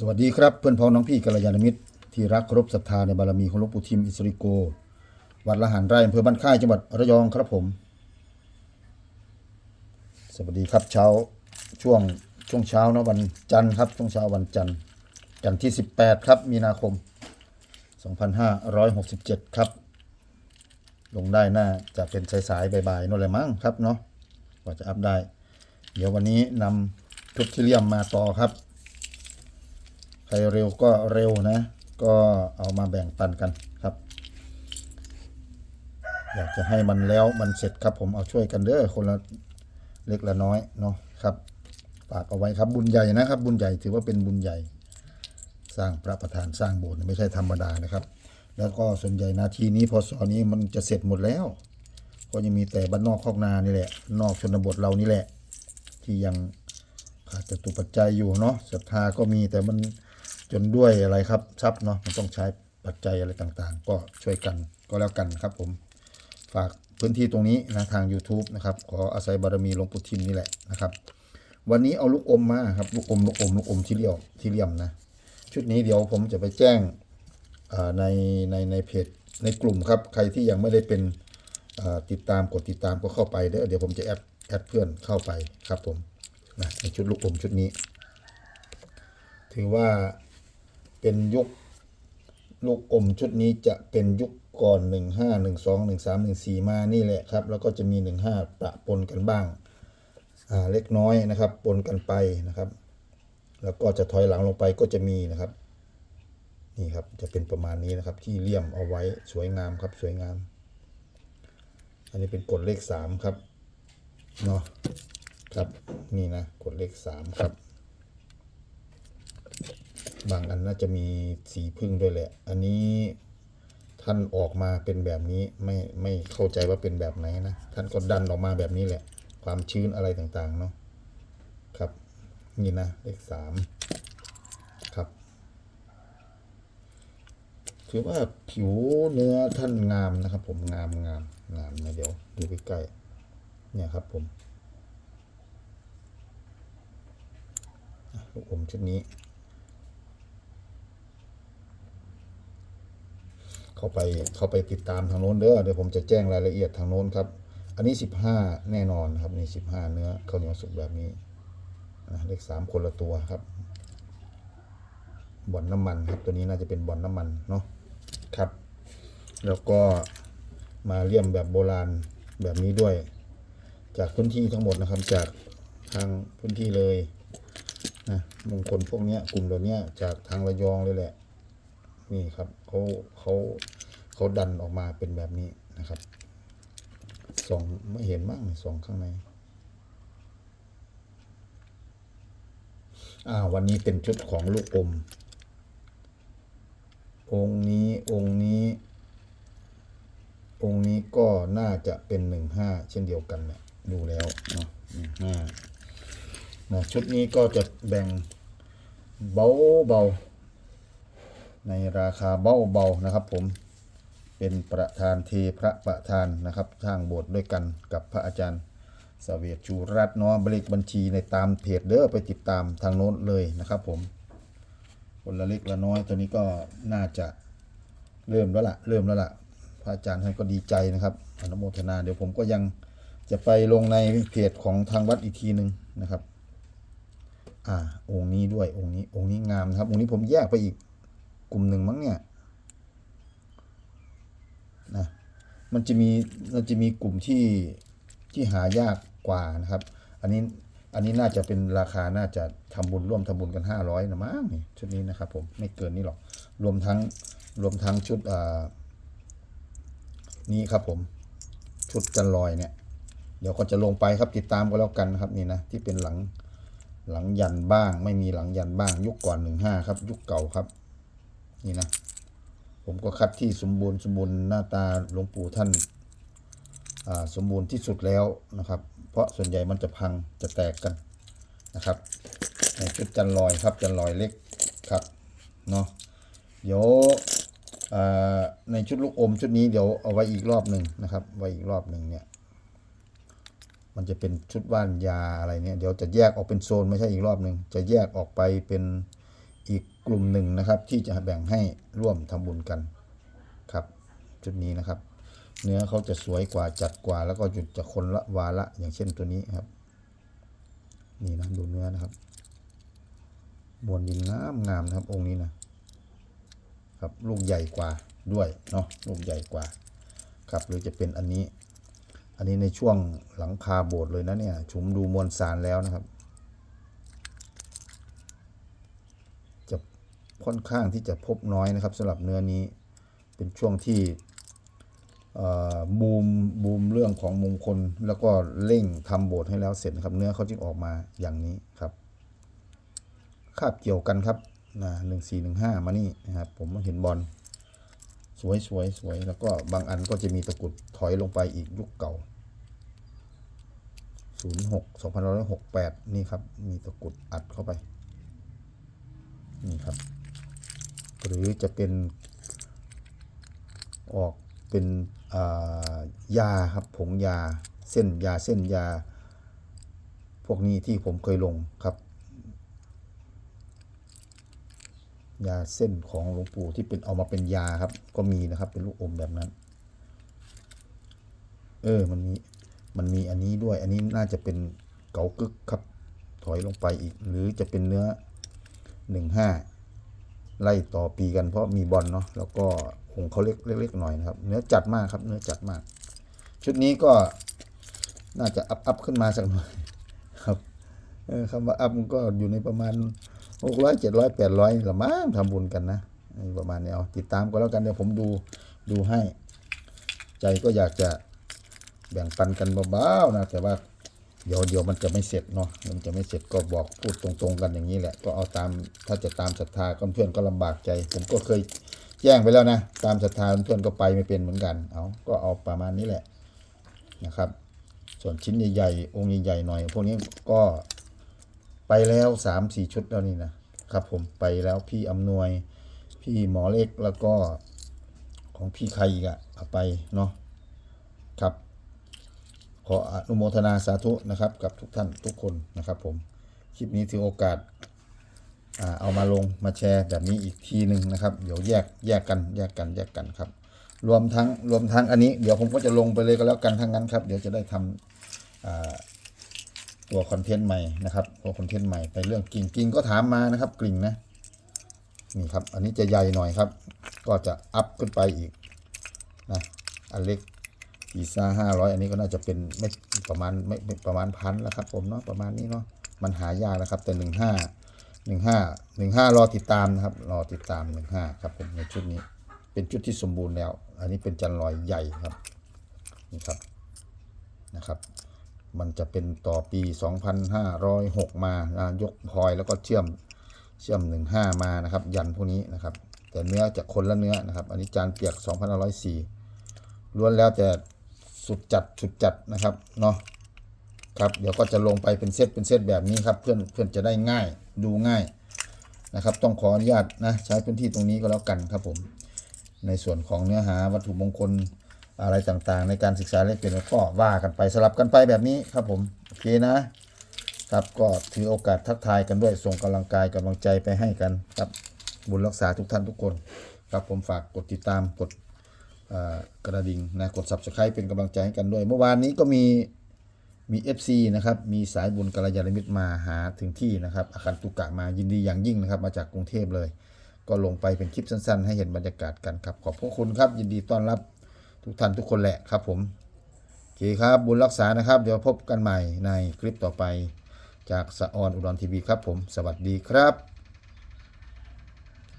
สวัสดีครับเพื่อนพ้องน้องพี่กัลยาณมิตร ที่รักเคารพศรัทธาในบารมีของหลวงปู่ทิมอิสริโก วัดละหารไร่อำเภอบ้านค่ายจังหวัดระยองครับผม สวัสดีครับเช้าช่วงช่วงเช้าเนะวันจันทร์ครับช่วงเช้าวันจันทร์จันทร์ที่ 18 ครับมีนาคม 2567 ครับ ลงได้น่าจะเป็นสายๆบ่ายๆนั่นแหละมั้งครับเนาะกว่าจะอัพได้ เดี๋ยววันนี้นำทุกที่เลี่ยมมาต่อครับ ใครเร็วก็เร็วนะ ก็เอามาแบ่งปันกันครับ อยากจะให้มันแล้วมันเสร็จครับผมเอาช่วยกันเด้อคนละเล็กละน้อยเนาะครับฝากเอาไว้ครับบุญใหญ่นะครับ บุญใหญ่ถือว่าเป็นบุญใหญ่ สร้างพระประธานสร้างโบสถ์ไม่ใช่ธรรมดานะครับ แล้วก็ส่วนใหญ่นาทีนี้พอสอนี้มันจะเสร็จหมดแล้ว ก็ยังมีแต่บ้านนอกคอกนานี่แหละนอกชนบทเรานี่แหละ ที่ยังขาดจตุปัจจัยอยู่เนาะศรัทธาก็มีแต่มัน จนด้วยอะไรครับทรัพย์เนาะมันต้องใช้ปัจจัยอะไรต่างๆ ก็ช่วยกันก็แล้วกันครับผมฝากพื้นที่ตรงนี้นะทาง YouTube นะครับขออาศัยบารมีหลวงปู่ทิมนี่แหละนะครับ วันนี้เอาลูกอมมาครับลูกอมลูกอมลูกอมที่เลี่ยมที่เลี่ยมนะชุดนี้เดี๋ยวผมจะไปแจ้งในในในเพจในกลุ่มครับใครที่ยังไม่ได้เป็นติดตามกดติดตามก็เข้าไปเด้เดี๋ยวผมจะแอดแอดเพื่อนเข้าไปครับผมนะในชุดลูกอมชุดนี้ ถือว่า เป็นยุค ลูกอมชุดนี้จะเป็นยุคก่อนหนึ่งห้าหนึ่งสองหนึ่งสามหนึ่งสี่มานี่แหละครับ แล้วก็จะมีหนึ่งห้าปะปนกันบ้างอ่าเล็กน้อยนะครับ ปนกันไปนะครับ แล้วก็จะถอยหลังลงไปก็จะมีนะครับ นี่ครับจะเป็นประมาณนี้นะครับ ที่เลี่ยมเอาไว้สวยงามครับสวยงาม อันนี้เป็นกฎเลขสามครับเนาะครับนี่นะกฎเลขสามครับ บางอันน่าจะมีสีพึ่งด้วยแหละ อันนี้ท่านออกมาเป็นแบบนี้ไม่ไม่เข้าใจว่าเป็นแบบไหนนะ ท่านก็ดันออกมาแบบนี้แหละ ความชื้นอะไรต่างๆเนาะครับ นี่นะเลขสามครับถือว่าผิวเนื้อท่านงามนะครับ ผมงามงามงามนะเดี๋ยวดูใกล้ๆเนี่ยครับผมลูกอมชุดนี้ เข้าไปเข้าไปติดตามทางโน้นเด้อเดี๋ยวผมจะแจ้งรายละเอียดทางโน้นครับ อันนี้สิบห้าแน่นอนครับนี่สิบห้าเนื้อข้าวเหนียวสุกแบบนี้นะเลขสามคนละตัวครับบ่อนน้ำมันครับตัวนี้น่าจะเป็นบ่อนน้ำมันเนาะครับ แล้วก็มาเลี่ยมแบบโบราณแบบนี้ด้วย จากพื้นที่ทั้งหมดนะครับ จากทางพื้นที่เลยนะมงคลพวกนี้กลุ่มเหล่านี้จากทางระยองเลยแหละ นี่ครับเขาเขาเขาดันออกมาเป็นแบบนี้นะครับสองไม่เห็นมั้งสองข้างในอ่าวันนี้เป็นชุดของลูกอม องค์นี้องค์นี้ องค์นี้ก็น่าจะเป็นหนึ่งห้าเช่นเดียวกันเนี่ยดูแล้วเนาะหนึ่งห้านะชุดนี้ก็จะแบ่งเบาเบา ในราคาเบาๆนะครับ ผมเป็นประธานเทพระประธานนะครับสร้างโบสถ์ด้วยกันกับพระอาจารย์สเวตชูรัตน์เนาะบริกบัญชีในตามเพจเด้อไปติดตามทางโน้นเลยนะครับ ผมคนละเล็กละน้อยตัวนี้ก็น่าจะเริ่มแล้วล่ะเริ่มแล้วล่ะพระอาจารย์ท่านก็ดีใจนะครับอนุโมทนาเดี๋ยวผมก็ยังจะไปลงในเพจของทางวัดอีกทีหนึ่งนะครับ อ่าองค์นี้ด้วยองค์นี้องค์นี้งามนะครับองค์นี้ผมแยกไปอีก กลุ่มหนึ่งมั้งเนี่ยนะมันจะมีมันจะมีกลุ่มที่ที่หายากกว่านะครับ อันนี้อันนี้น่าจะเป็นราคาน่าจะทำบุญร่วมทำบุญกันห้าร้อยนะมั้งนี่ชุดนี้นะครับผมไม่เกินนี้หรอกรวมทั้งรวมทั้งชุดอ่านี้ครับผมชุดจันลอยเนี่ย เดี๋ยวก็จะลงไปครับติดตามก็แล้วกันนะครับนี่นะที่เป็นหลังหลังยันบ้าง ไม่มีหลังยันบ้าง ยุคก่อนหนึ่งห้าครับ ยุคเก่าครับ นี่นะ ผมก็คัดที่สมบูรณ์สมบูรณ์หน้าตาหลวงปู่ท่านสมบูรณ์ที่สุดแล้วนะครับ เพราะส่วนใหญ่มันจะพังจะแตกกันนะครับในชุดจันลอยครับจันลอยเล็กครับเนาะเดี๋ยวในชุดลูกอมชุดนี้เดี๋ยวเอาไว้อีกรอบหนึ่งนะครับ ไว้อีกรอบหนึ่งเนี่ย มันจะเป็นชุดว่านยาอะไรเนี่ย เดี๋ยวจะแยกออกเป็นโซนไม่ใช่อีกรอบหนึ่งจะแยกออกไปเป็น อีกกลุ่มหนึ่งนะครับ ที่จะแบ่งให้ร่วมทำบุญกันครับจุดนี้นะครับ เนื้อเขาจะสวยกว่าจัดกว่า แล้วก็หยุดจะคนละวาละอย่างเช่นตัวนี้ครับ นี่นะดูเนื้อนะครับมวลดินงามงามนะครับ องค์นี้นะครับลูกใหญ่กว่าด้วยเนาะลูกใหญ่กว่าครับหรือจะเป็นอันนี้ อันนี้ในช่วงหลังคาโบสถ์เลยนะเนี่ย ชุมดูมวลสารแล้วนะครับ จะ ค่อนข้างที่จะพบน้อยนะครับสำหรับเนื้อนี้เป็นช่วงที่บูมบูมเรื่องของมงคล แล้วก็เร่งทำโบสถ์ให้แล้วเสร็จนะครับ เนื้อเขาจึงออกมาอย่างนี้ครับคาบเกี่ยวกันครับนะหนึ่งสี่หนึ่งห้ามานี่นะครับผมเห็นบอลสวยสวยสวยแล้วก็บางอันก็จะมีตะกุดถอยลงไปอีกยุคเก่าศูนย์หกสองพันร้อยหกแปดนี่ครับ มีตะกุดอัดเข้าไป นี่ครับ หรือจะเป็นออกเป็นายาครับผงยาเส้นยาเส้นยา พวกนี้ที่ผมเคยลงครับ ยาเส้นของหลวงปู่ที่เป็นเอามาเป็นยาครับ ก็มีนะครับเป็นลูกอมแบบนั้น เออมันมีมันมีอันนี้ด้วย อันนี้น่าจะเป็นเกากึกครับ ถอยลงไปอีก หรือจะเป็นเนื้อหนึ่งห้า ไล่ต่อปีกันเพราะมีบอลเนาะแล้วก็องเขาเล็กเล็กๆหน่อยนะครับ เนื้อจัดมากครับ เนื้อจัดมาก ชุดนี้ก็น่าจะอัพอัพขึ้นมาสักหน่อยครับคำว่าอัพก็อยู่ในประมาณหกร้อยเจ็ดร้อยแปดร้อยละมั้งทำบุญกันนะประมาณนี้เอาติดตามก็แล้วกันเดี๋ยวผมดูดูให้ ใจก็อยากจะแบ่งปันกันเบาๆนะแต่ว่า เดี๋ยวเดี๋ยวมันจะไม่เสร็จเนาะมันจะไม่เสร็จก็บอกพูดตรงๆกันอย่างนี้แหละ ก็เอาตามถ้าจะตามศรัทธาเพื่อนก็ลำบากใจ ผมก็เคยแจ้งไปแล้วนะ ตามศรัทธาเพื่อนก็ไปไม่เป็นเหมือนกันเอาก็เอาประมาณนี้แหละนะครับ ส่วนชิ้นใหญ่ๆองค์ใหญ่ๆหน่อย พวกนี้ก็ไปแล้วสามสี่ชุดแล้วนี่นะครับ ผมไปแล้วพี่อำนวย พี่หมอเล็กแล้วก็ของพี่ใครอีกอะเอาไปเนาะครับ ขออนุโมทนาสาธุนะครับ กับทุกท่านทุกคนนะครับผม คลิปนี้ถือโอกาสเอามาลงมาแชร์แบบนี้อีกทีหนึ่งนะครับ เดี๋ยวแยกแยกกันแยกกันแยกกันครับ รวมทั้งรวมทั้งอันนี้เดี๋ยวผมก็จะลงไปเลยก็แล้วกันทั้งนั้นครับ เดี๋ยวจะได้ทำอ่าตัวคอนเทนต์ใหม่นะครับตัวคอนเทนต์ใหม่ไปเรื่องกิ่งกิ่งก็ถามมานะครับกลิ่งนะนี่ครับ อันนี้จะใหญ่หน่อยครับ ก็จะอัพขึ้นไปอีกนะอันเล็ก ปีซ่าห้าร้อยอันนี้ก็น่าจะเป็นไม่ประมาณไม่ไม่ประมาณพันแล้วครับผมเนาะประมาณนี้เนาะมันหายากนะครับแต่หนึ่งห้าหนึ่งห้าหนึ่งห้ารอติดตามนะครับรอติดตามหนึ่งห้าครับผมในชุดนี้ เป็นชุดที่สมบูรณ์แล้ว อันนี้เป็นจันลอยใหญ่ครับนี่ครับนะครับมันจะเป็นต่อปี 2506 มานะยกพลอยแล้วก็เชื่อมเชื่อม 15 มานะครับ ยันพวกนี้นะครับ แต่เนื้อจะคนละเนื้อนะครับ อันนี้จานเปียก 2504ล้วนแล้วแต่ สุดจัดสุดจัดนะครับเนาะครับเดี๋ยวก็จะลงไปเป็นเซตเป็นเซตแบบนี้ครับเพื่อนเพื่อนจะได้ง่ายดูง่ายนะครับ ต้องขออนุญาตนะใช้พื้นที่ตรงนี้ก็แล้วกันครับผม ในส่วนของเนื้อหาวัตถุมงคลอะไรต่างๆ ในการศึกษาเล่นเป็นก็ว่ากันไปสลับกันไปแบบนี้ครับผมโอเคนะครับก็ถือโอกาสทักทายกันด้วยส่งกำลังกายกำลังใจไปให้กันครับบุญรักษาทุกท่านทุกคน ครับผมฝากกดติดตามกด กระดิ่งนะกด subscribe เป็นกำลังใจให้กันด้วย เมื่อวานนี้ก็มีมี FC นะครับมีสายบุญกัลยาณมิตรมาหาถึงที่นะครับอาคารตุกะมายินดีอย่างยิ่งนะครับ มาจากกรุงเทพเลย ก็ลงไปเป็นคลิปสั้นๆ ให้เห็นบรรยากาศกันครับ ขอบพระคุณครับ ยินดีต้อนรับทุกท่านทุกคนแหละครับผมโอเคครับบุญรักษานะครับ เดี๋ยวพบกันใหม่ในคลิปต่อไป จากสะออนอุดรทีวีครับผม สวัสดีครับ